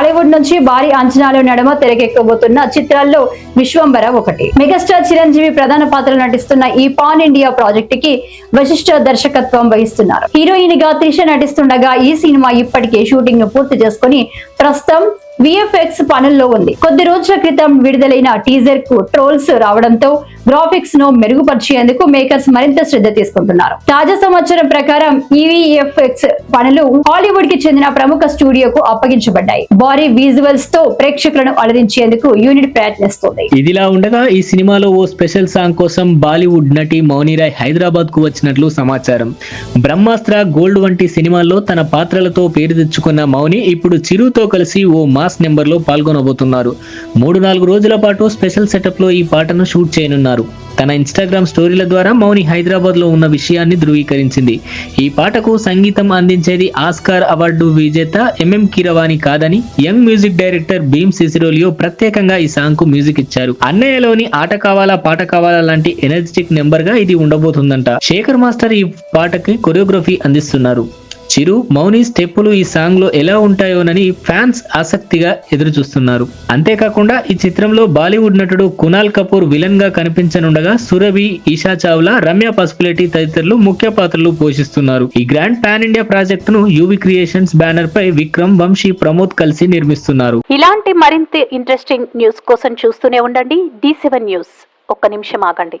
టాలీవుడ్ నుంచి భారీ అంచనాలు నడుమ తెరకెక్కబోతున్న చిత్రాల్లో విశ్వంబర ఒకటి. మెగాస్టార్ చిరంజీవి ప్రధాన పాత్రలు నటిస్తున్న ఈ పాన్ ఇండియా ప్రాజెక్ట్కి వశిష్ఠ దర్శకత్వం వహిస్తున్నారు. హీరోయిన్గా త్రిష నటిస్తుండగా ఈ సినిమా ఇప్పటికే షూటింగ్ను పూర్తి చేసుకుని ప్రస్తుతం విఎఫ్ఎక్స్ పనుల్లో ఉంది. కొద్ది రోజుల క్రితం విడుదలైన టీజర్కు ట్రోల్స్ రావడంతో గ్రాఫిక్స్ను మెరుగుపరిచేందుకు మేకర్స్ మరింత శ్రద్ధ తీసుకుంటున్నారు. తాజా సమాచారం ప్రకారం ఈవీఎఫ్ఎక్స్ పనులు హాలీవుడ్కి చెందిన ప్రముఖ స్టూడియోకు అప్పగించబడ్డాయి. భారీ విజువల్స్తో ప్రేక్షకులను అలరించేందుకు యూనిట్ ప్రయత్నిస్తుంది. ఇదిలా ఉండగా ఈ సినిమాలో ఓ స్పెషల్ సాంగ్ కోసం బాలీవుడ్ నటి మౌనిరాయ్ హైదరాబాద్కు వచ్చినట్లు సమాచారం. బ్రహ్మాస్త్ర గోల్డ్ వంటి సినిమాల్లో తన పాత్రలతో పేరు తెచ్చుకున్న మౌని ఇప్పుడు చిరుతో కలిసి ఓ మాస్ నెంబర్లో పాల్గొనబోతున్నారు. మూడు నాలుగు రోజుల పాటు స్పెషల్ సెటప్లో ఈ పాటను షూట్ చేయనున్నారు. తన ఇన్స్టాగ్రామ్ స్టోరీల ద్వారా మౌని హైదరాబాద్లో ఉన్న విషయాన్ని ధృవీకరించింది. ఈ పాటకు సంగీతం అందించేది ఆస్కార్ అవార్డు విజేత ఎంఎం కీరవాణి కాదని young music director Bheems Ceciroleo ప్రత్యేకంగా ఈ సాంగ్కు మ్యూజిక్ ఇచ్చారు. అన్నయ్యలోని ఆట కావాలా పాట కావాలా లాంటి ఎనర్జెటిక్ నెంబర్గా ఇది ఉండబోతుందంట. శేఖర్ మాస్టర్ ఈ పాటకి కొరియోగ్రఫీ అందిస్తున్నారు. చిరు మౌని స్టెప్పులు ఈ సాంగ్లో ఎలా ఉంటాయోనని ఫ్యాన్స్ ఆసక్తిగా ఎదురు చూస్తున్నారు అంతేకాకుండా ఈ చిత్రంలో బాలీవుడ్ నటుడు కునాల్ కపూర్ విలన్గా కనిపించనుండగా సురభి ఈషా చావ్లా రమ్య పసుపులేటి తదితరులు ముఖ్య పాత్రలు పోషిస్తున్నారు. ఈ గ్రాండ్ పాన్ ఇండియా ప్రాజెక్ట్ను యూవి క్రియేషన్స్ బ్యానర్ పై విక్రమ్ వంశీ ప్రమోద్ కలిసి నిర్మిస్తున్నారు. ఇలాంటి మరింత ఇంట్రెస్టింగ్ న్యూస్ కోసం చూస్తూనే ఉండండి. D seven news. ఒక్క నిమిషం ఆగండి.